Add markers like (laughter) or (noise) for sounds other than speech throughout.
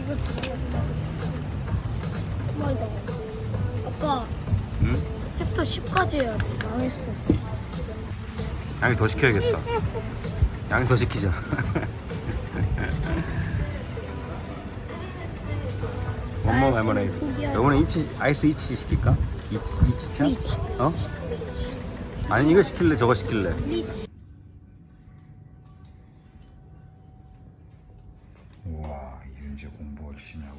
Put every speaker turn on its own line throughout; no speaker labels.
이거 들어갔자. 맞아. 아빠
응?
챕터 10까지 해야 돼. 망했어.
양이 더 시켜야겠다. 양이 더 시키자. (laughs) 원모 레모네이드. 이번에 이치 아이스 이치 시킬까? 이치 이치 차?
리치.
어? 아니 이거 시킬래 저거 시킬래?
리치.
우와 이제 공부 열심히 하고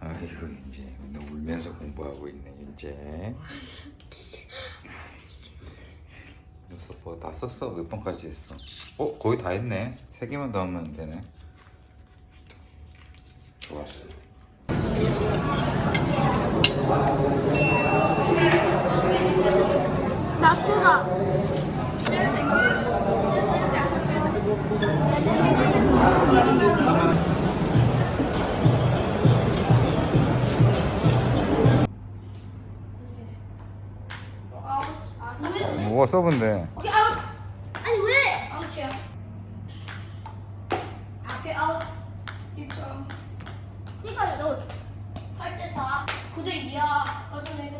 있네. 아이고 이제 너 울면서 공부하고 있네 이제. 여기서 뭐다 썼어? 몇 번까지 했어? 어 거의 다 했네. 세 개만 더 하면 되네. 좋았어.
낙수다.
오케이 아웃. 아니 왜? 아웃이야. 오케이 아웃. 1점. 그러니까 너 8대 4, 9대 2야. 아까 전에.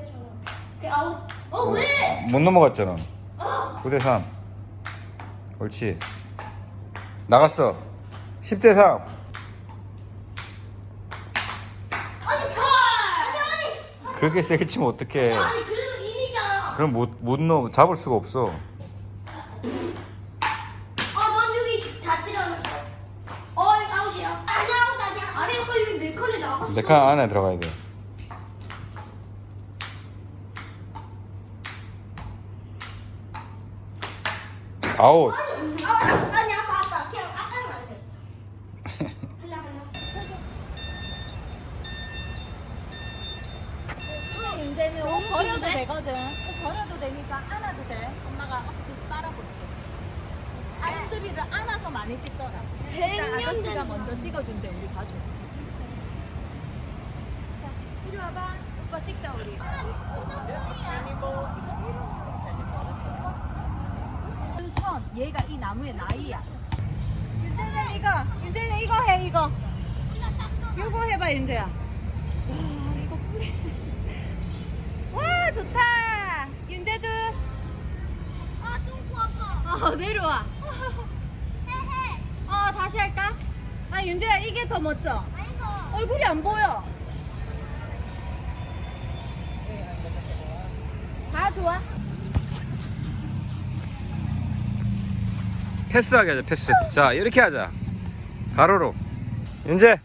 오케이 아웃. 어 왜?
못 넘어갔잖아. 9대 3. 옳지. 나갔어. 10대 3.
아니 가. 아니 아니.
그렇게 세게 치면 어떡해.
아니 그래도 2이잖아.
그럼 못, 못 넣어. 잡을 수가 없어.
아넌 여기 닿질 않았어. 어 아웃이야. 아니 아웃 아니야. 아니 오빠 여기 내 칸에 나갔어.
내 칸 안에 들어가야 돼. 아웃.
아, 아니 아빠 아빠 그냥 아빠는 안 돼. (laughs) 하나 하나.
문제는
옷 버려도 되거든. 되니까 안아도 돼. 엄마가 어떻게 빨아볼게. 아이들이를 안아서 많이 찍더라. 일단 아저씨가 먼저 찍어준대 우리 봐줘. 자, 이리 와봐. 오빠 찍자 우리. 선 얘가 이 나무의 나이야. 윤재는 이거, 윤재는 이거 해 이거. 요거 해봐 윤재야. 와 이거 뿌리. (laughs) 와 좋다 어 내려와
헤헤.
어 다시 할까? 아 윤재야 이게 더 멋져
아이고.
얼굴이 안 보여 다 좋아
패스하게 하자, 패스. 자, 이렇게 하자. 가로로. 윤재.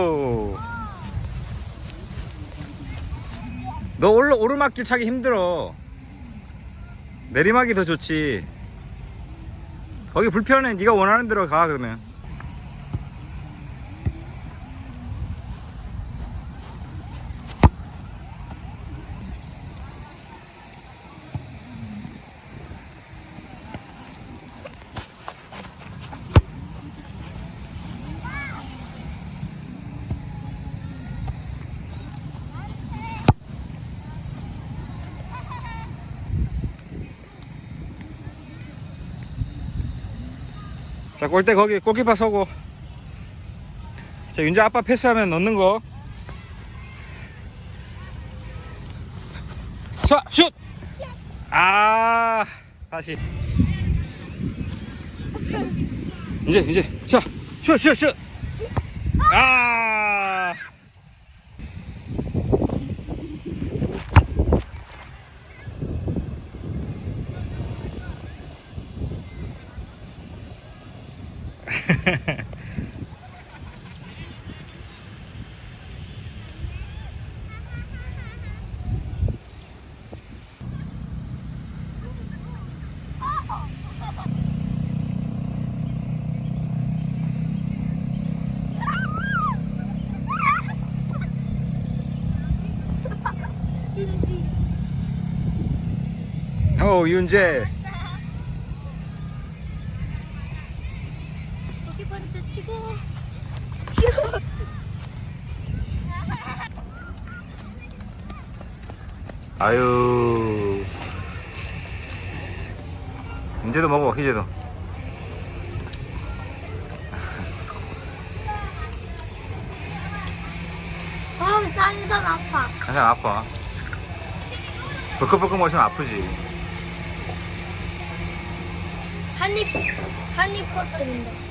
오. 너 올라 오르막길 차기 힘들어. 내리막이 더 좋지. 거기 불편해. 네가 원하는 대로 가 그러면. 자, 골대 거기 골키퍼 서고. 자, 윤재 아빠 패스하면 넣는 거. 자, 슛! 아, 다시. 이제, 이제. 자, 슛, 슛, 슛! 아! 오, 윤재.
세 번째 치고.
아유. 이제도 먹어, 희재도.
아, 쌍선 아파.
항상 아파. 벌컥벌컥 마시면 아프지.
한입, 한입 퍼뜨린다.